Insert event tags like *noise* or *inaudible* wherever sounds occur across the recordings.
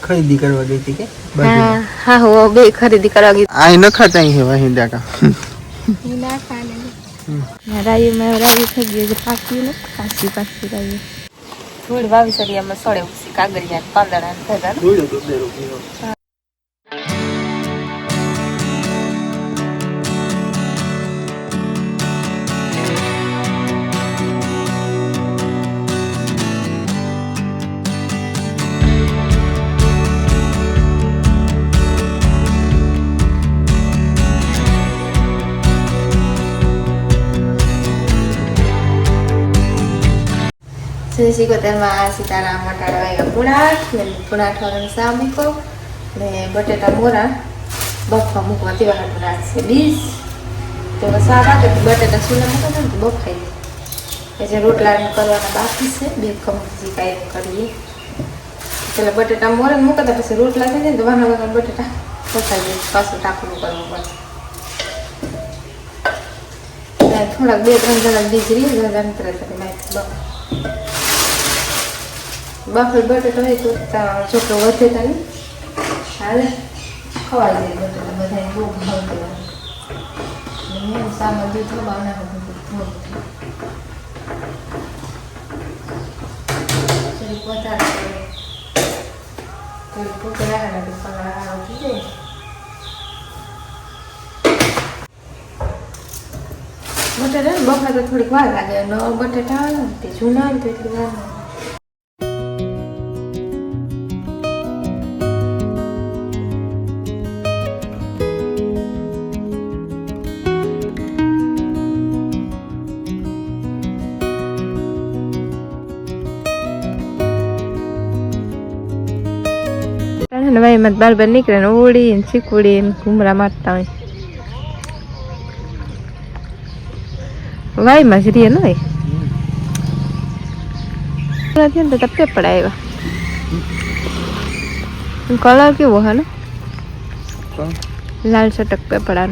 ખરીદી કરવા ગઈ હતી કે હા હા હો બે ખરીદી કરવા ગઈ. આ ન ખાતા હે વાહિંદા કા ના ખાને રાયું મેં રાયું થઈ ગયું છે પાકી ને પાછી પાછી રાયું. થોડી વાવી સરિયામાં સળે ઉસી કાગળિયા પાંદડા થતા શ્રી સિત્તેરમાં સીતારામ સિતારા વાગ્યા પુણાઠ ને પુણાઠ વાગ્યાનો સા મૂકો ને બટેટા મોરા બફા મૂકવા તેવા હાટું રાખશે બીજ તો સા તો બટેટા સુલા મૂકો ને બફાઈ જાય પછી રોટલા ને કરવાના બાકી છે બે કમજી કાંઈ કરીએ પેલા બટેટા મોરે મૂકતા પછી રોટલા થઈ જાય તો વાના વાના બટેટા બફાઈ જાય પાછું ટાંકણું કરવું પડે થોડાક બે ત્રણ જણા બીજ રહી બફા બાફલ બટેટો હોય તો છોકરો વધે તને હાલે ખવાઈ જાય બટેટા બધાને બહુ ભાવતું હોય. સામાન દૂધ થોડું વધારે આગળ પગાર આવતી જાય. બટેટા બફર તો થોડીક વાર લાગે, ન બટેટા આવે ને તે જૂના આવે તો એટલી વાર લાગે ને ભાઈ મત બાર બાર નીકળે ને ઉડી ને ચીકુડી ને ઘૂમરા મારતા હોય. વાયમાં જ રીએ ને ને તો તપે પડાવ્યા કલર કેવો હે ને? લાલ ચટક પેપડા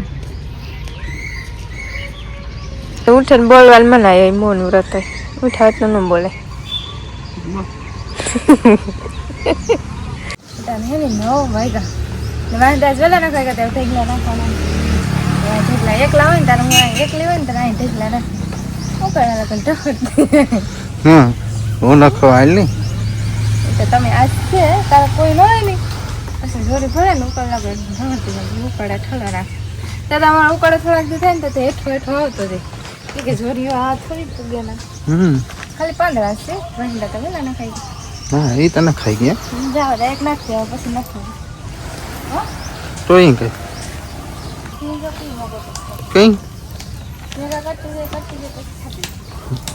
ઉઠે બોલવાનું મનાય મોન વ્રત હોય. ઉઠાવત ન બોલે. *laughs* હે ને નવ વાગ્યા. વાંધા વેલા નાખાય ગયા ઢેગલા નાખવાના ઢેગલા એકલા હોય ને તારે હું એકલી હોય ને તારે અહીં ઢેગલા નાખ હું ન ખવાય નહીં. તો તમે આજ છે તારે કોઈ ન હોય નહીં પછી જોડી ભરે ને ઉકળ લાગે જાય ઉકળે ઠલા રાખ. ઉકળે થોડાક દી થાય ને તો હેઠો હેઠો આવતો જાય કે જોરીઓ આ થોડી પૂગે ના ખાલી પાંદડા છે વહેલા તો વેલા નાખાઈ હા એ તને ખાઈ ગયા? એક નાખી દેવા પછી નથી તો એ કઈ?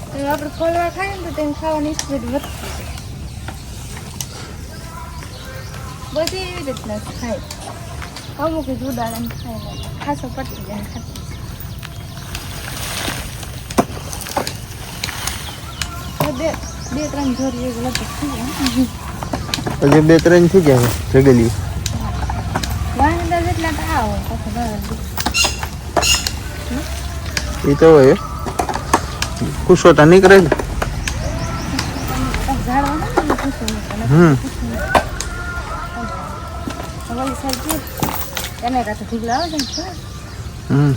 કઈ આપણે ફળવા ખાય ને તો તેને ખાવાની સ્પીડ બધી એવી રીતના ખાય. અમુક જ ઉડાડે ખાય. ખાસો પટી જાય ખાતી તો બે બે ત્રણ જોડી લગભગ થઈ જાય હજી બે ત્રણ થઈ ગયા જગલી વાંદા જેટલા તો આવો પછી એ તો હોય. નીકળે ને. ખુશ હમ. આવે છે ને? હમ.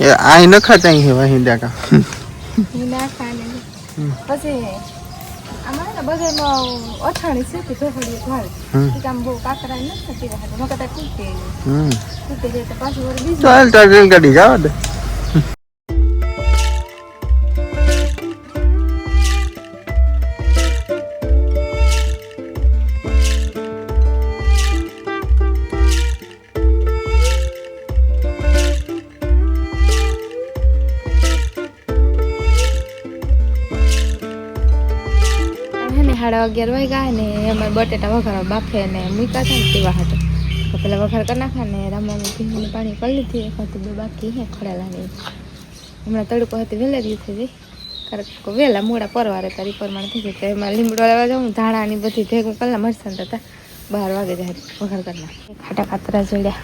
એ આ ન ખાતા હે વાહિંદા કા ઈ ના ખાને પછી આમાં ને બધામાં અઠાણી છે કે ઢોકળી ભાવે ઈ કામ બહુ કાકરા નથી થતી રહે મકા તા તૂટે તૂટે જાય તો પાછું બીજું. ચાલ રેલગાડી જાવ સાડા અગિયાર વાગ્યા ને અમારે બટેટા વઘારવા બાફે ને મૂક્યા છે ને પીવા હાટો. તો પેલા વઘાર કરી નાખા ને રામાનું ભીંગનું પાણી કરી લીધી. એકાદ બે બાકી હે ખડેલાની હમણાં તડકો હતી, વહેલા દિવસે જઈ કારણ કે વહેલા મોડા પરવારે તારી પરમાણે થઈ જાય એમાં લીમડો લેવા જાઉં ધાણાની બધી ભેગું કલા મરસાં હતા બાર વાગે જાય વઘાર કરી નાખે ખાટા ખાતરા જોડ્યા.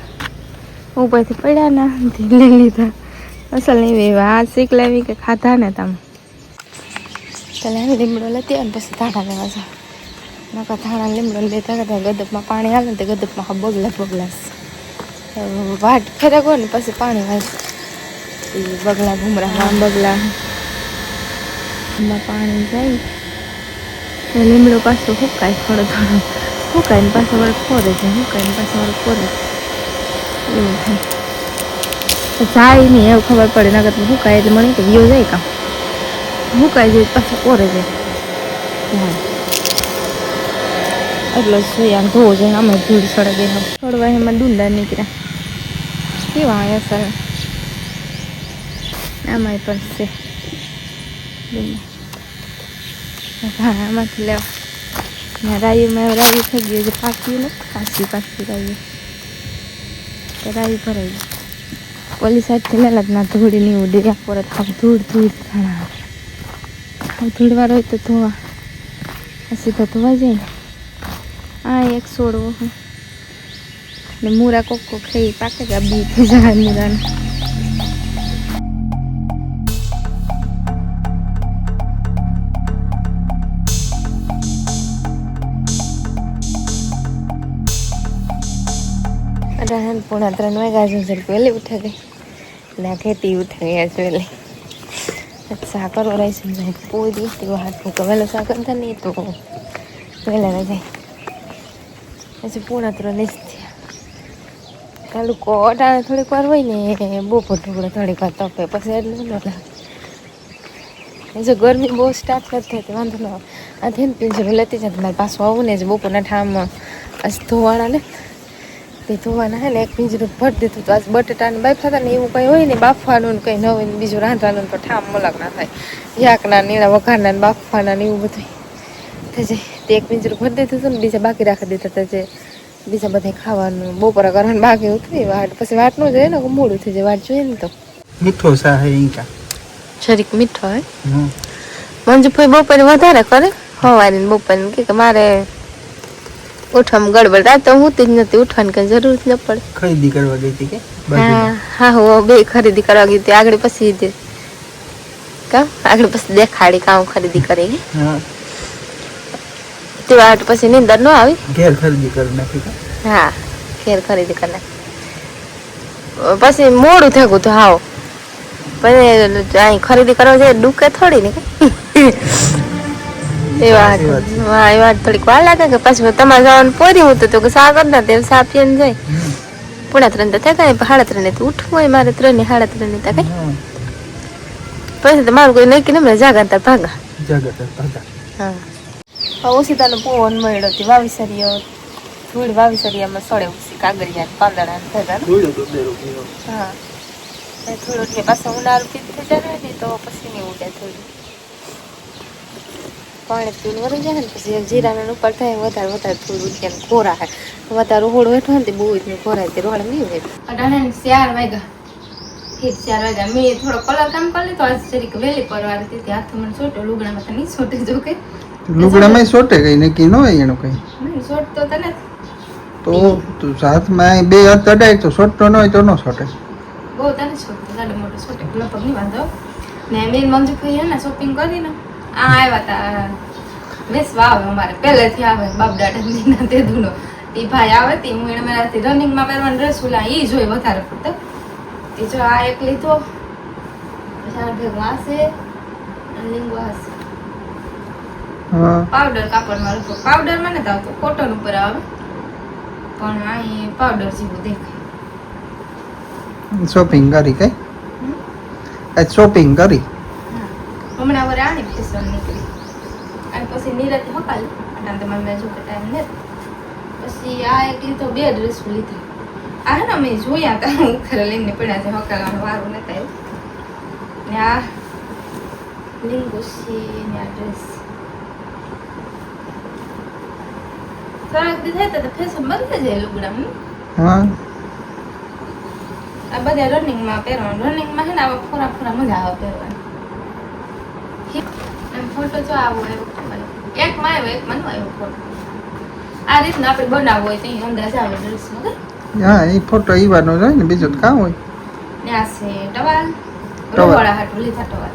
ઉપરથી પડ્યા ના લઈ લીધા. અસલ નહીં એવા શીખ લેવી કે ખાધા ને તમે. પેલા લીમડો લેતી અને પછી ધાણા લેવા જાવ નકા થાણા લીમડો લેતા કરતા ગદપમાં પાણી આવે ને તે ગદપમાં બગલા બગલાસ વાટ ફેરે ગયો ને પછી પાણી વાય. એ બગલા ભૂમરા બગલા. એમાં પાણી જાય. લીમડો પાછો હુકાય થોડો થોડો. હુકાય ને પાછો વળે ફોરે છે હુકાય ને પાછો વળે ફોરે એવું જાય નહીં, એવું ખબર પડે નગર હુકાય એટલે મને કે ગયો જાય કામ. હુકાય જાય, પાછું કોરે જાય. એટલો આમ ધોવો જોઈએ આમાં ધૂળ સડે ગયા થોડવા એમાં ડુંડા નીકળ્યા. કેવા આવ્યા સર આમાંય પણ છે. આમાંથી લેવા. રાયું મેં, રાયું થઈ ગયું છે પાકી ને પાછી પાછી રાયુ. તો ભરાઈ ગયું. પોલીસ સાઈડથી લેલા જ ના ધૂળ નહીં ઉડે આ ધૂળ ધૂળ ઘણા. આમ ધૂળવાળો હોય તો ધોવા. પછી તો ધોવા જાય. આ એક છોડવો ને મૂરા કોક ખાઈ પાકે આ બી થઈ જાય મૂરાને પોણા ત્રણ વાગ્યા છે વહેલી ઉઠે ગઈ. ના ખેતી ઉઠે ગયા છે વહેલી સાકર ઓરાઈ છે ને પૂરી તે હાથ ફૂંકે વહેલો સાકર થાય ને તો વહેલા ના જાય પછી પોણા ત્રણ જ થયા કાલુ અટાણે થોડીક વાર હોય ને બપોર ઢોકળે થોડીક વાર તપે પછી એટલું ન લાગે જો ગરમી બહુ સ્ટાર્ટ નથી થતી વાંધો ન આ થઈને પિંજરું લેતી જતી મારે પાછું આવું ને જ બપોરના ઠામમાં આજ ધોવાના ને તે ધોવાના હે ને એક પિંજરું ભરી દીધું તો આજ બટેટાને બાફ થતા ને એવું કંઈ હોય ને બાફવાનું ને કંઈ ન હોય ને બીજું રાંધવાનું તો ઠામ મલક ના થાય. યાકના નીણા વઘારના ને બાફવાના ને એવું બધું થઈ જાય તે એક પિંજરું ભરી દીધું હતું ને બીજા બાકી રાખી દીધા હતા. જે બીજા બધા ખાવાનું બપોરા કરવાનું બાકી ઉતરી વાટ પછી વાટ ન જોઈએ ને મોડું થઈ જાય વાટ જોઈએ ને તો. મીઠો સા હે ઈકા. જરીક મીઠો હે હમ. મંજુ ભાઈ બપોરે વધારે કરે? સવારે બપોરે. કે મારે ઉઠવામાં ગડબડ રાત તો હું જ નથી ઉઠવાની કઈ જરૂર જ ન પડે. ખરીદી કરવા ગઈ હતી કે હા હા હું બે ખરીદી કરવા ગઈ હતી આગળ પછી જ કામ આગળ પછી દેખાડી કામ ખરીદી કરી તે વાટ પછી નીંદર ન આવી? ઘેર ખરીદી કરી નાખી હા ઘેર ખરીદી કરી નાખી. પછી મોડું થયું તો હાવ. પછી અહીં ખરીદી કરવા જાય ડૂકે થોડી ને એ વાત. હા એ વાત થોડીક વાર લાગે કે પછી તમારે જવાનું પોરી હું તો કે સા કરતા સા પીને જાય. હમ. ત્રણ તો થાય સાડા ત્રણે તો ઉઠવું હોય મારે ત્રણે સાડા ત્રણે તો કઈ. પછી તો મારું કોઈ નક્કી નહીં જાગતા ભાગા. જગત હતા હા. ઓસીતાનો પવન મળ્યો હતી વાવીસરીઓ ધૂળ વાવીસરીયામાં સળે ઉસી કાગળિયા પાંદડા રૂપિયો હા. એ થોડું એટલે પાછા ઉનાળું પીત થઈ જાય ને તો પછી નહીં ઉડે થોડું પાણી પીવું વળી જાય ને પછી જીરાના ઉપર થાય વધારે વધારે થોડું ઉડે ને ખોરા હે. વધારે રોડ વેઠો ને તે બહુ જ ખોરાય તે રોહડ નહીં હોય. અટાણે ચાર વાગ્યા. ઠીક ચાર વાગ્યા. મેં થોડો કલર કામ કરી લીધો. આજ જરીક વહેલી પરવાર હતી તે હાથ મને સોટો લુગડામાં તો નહીં છોટે જો કે. લુગડામાં સોટે કઈ? નક્કી ન હોય એનું કઈ? નહીં છોટતો તને તો તું સાથમાં બે હાથ અડાય તો સોટતો ન હોય તો ન સોટે. બહુ તને જાડો મોટો છોટે લગભગ નહીં વાંધો. ને મેં મંજુ કહી ને શોપિંગ કરી ને આ આવ્યા તા વેસવા આવે અમારે પહેલેથી આવે બાપ દાદા દીના તે દુનો એ ભાઈ આવે તે હું એને મારાથી રનિંગમાં પહેરવાનો ડ્રેસ ઓલા એ જોઈ વધારે પડતો એ જો આ એક લીધો પછી આ ભેગું અને લીંબુ આ છે હા. પાવડર કાપડમાં લખો પાવડરમાં નથી આવતો કોટન ઉપર આવે. પણ અહીં પાવડર જેવું દેખાય. શોપિંગ કરી કઈ? શોપિંગ કરી. હમણાં વરે આની ફેશન નીકળી. અને પછી નિરાતે હકાલી અટાણે તમારે મેં જો કે ટાઈમ ને પછી આ એક લીધો બે ડ્રેસ લીધી. આ ને મેં જોયા હતા હું ખરે લઈને પડ્યા છે હકાલવાનું વારું નતા આવ્યું. ને આ લીંગુસી ને આ ડ્રેસ થોડાક દી થાય તો ફેશન બંધ જાય લુગડામાં હા. આ બધા રનિંગમાં પહેરવાનું. રનિંગમાં છે ને આવા ફોરા ફોરા મજા આવે પહેરવાની. એમ ફોટો જો આવો આવ્યો એક માં આવ્યો એક મને નો આવ્યો ફોટો આ રીતના આપણે બનાવવો હોય તો અંદાજ આવે ડ્રેસનો કે હા એ ફોટો ઈવાનો હોય ને બીજું તો હોય? ને આ છે ટવાલ. ટવાલ. રોહળા હાટું લીધા ટવાલ.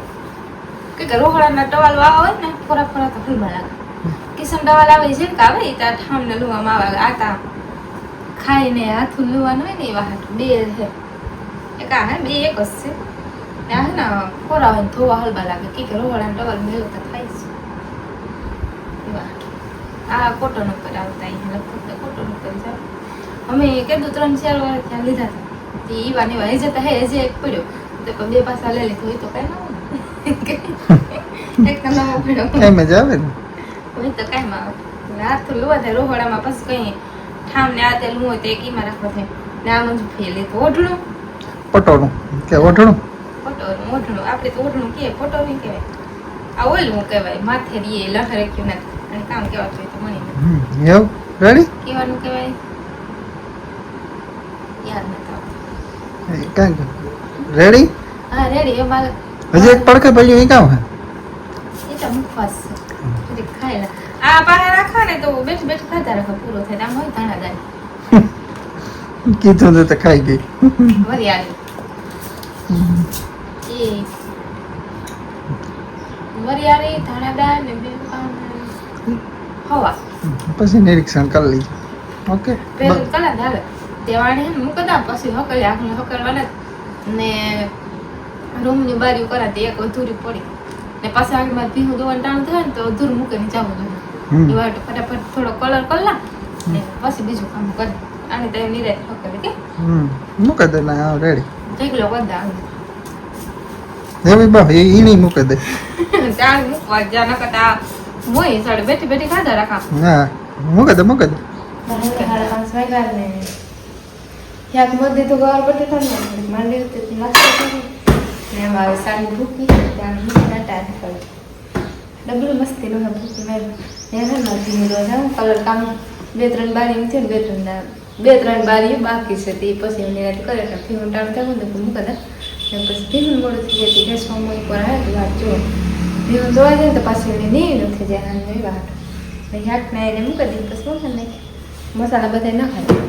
કે કે રોહળાના ટવાલ વાવા હોય ને ફોરા ફોરા તો ફૂલમાં લાગે. કિશન દવા આવે છે કે આવે ઈ તાર ઠામને લુવામાં આવે. આતા ખાઈને હાથું લુવાનું હોય ને એવા હાથું બે છે. એક આ હે બે એક જ છે. આ હે ને ખોરા હોય ને ધોવા હલબા લાગે કે કે રોવાળાને ટવલ મેળો તો થાય છે. આ કોટન ઉપર આવતા અહીંયા લગભગ તો કોટન ઉપર જ આવે. અમે કીધું ત્રણ ચાર વાર ત્યાં લીધા હતા તે ઈવા ને ઈવા એ જતા હે હજી એક પડ્યો તો બે પાસા લઈ લીધું હોય તો કઈ ના. એક નવો પડ્યો એમ જ આવે ને હોય તો કાંઈ માં હાથ તો લોવા થાય રોહડામાં પછી કઈ ઠામ ને આ તેલ હોય તો એક ઈમાં રાખવો થાય ને આ મંજુ ફેલે તો ઓઢણું પટોળું કે ઓઢણું ફોટોનું મોઢણું આપણે તો ઓઢણું કહીએ ફોટો નહીં કહેવાય. આ ઓલું કહેવાય માથે રીએ લખ રાખ્યું ના અને કામ કેવા જોઈએ તો મને. એવું? રેડી કહેવાનું કહેવાય? યાદ નથી આવતું. રેડી હા રેડી એમાં હજી એક પડખે પડ્યું એ કામ હે? એ તો મુખવાસ છે. આ રાખવા ને તો બેઠ બેઠ ખાતા રાખો પૂરો થાય. આમ હોય ધાણા દાળ. કીધું તો ખાઈ ગઈ. વરિયાળી એ વરિયાળી ધાણા દાળ ને બે હવા. પછી નિરીક્ષણ કરી લઈ ઓકે? પેલું કલા ધારે તેવાણે ને મૂકતા પછી હકલી આખને હકલવાના ને રૂમની બારીઓ કરાતી એક અધૂરી પડી. ને પાછા આગળમાં ભીનું દોવાનું ટાણું થાય ને તો અધૂરું મૂકીને જવું જોઈએ. ફટાફટ થોડો કલર કરી ને પછી બીજું કામ કરે. આને તો નિરાત હકલે કે મૂકી દે ને એવી બા એ ઈ નહીં મૂકી દે ચાલ મૂકવા જા નકર તો આ મોય સાડે બેઠી બેઠી ખાધા રાખા હા મૂકી દે મૂકી દે સાડા પાંચ વાગ્યા ને ક્યાંક મોદી તો ગવાર પટ્ટી થાય ને માંડી હતી નાસ્તો કરી ને એમાં હવે સાડી ભૂકી ત્યાં મૂકી ટાઈમ કરી ડબલું મસ્તી નું ભૂકી મેં એને નથી રોજ હું કલર કામ બે ત્રણ બારી છે ને બે ત્રણ ના- બે ત્રણ બારી બાકી છે તે પછી એની રાતે કરે એટલે ભીનું ટાણ થયું ને તો મૂકી દે ને પછી ભીનું મોડું થઈ જતી ગેસ ઉપર આવે તો વાત જો ભીનું ધોવા જાય તો પાછી એની નહીં નથી જાય આની વાત ને હાથના એને મૂકી દઈએ પછી મૂકી નાખી મસાલા બધા ના ખાય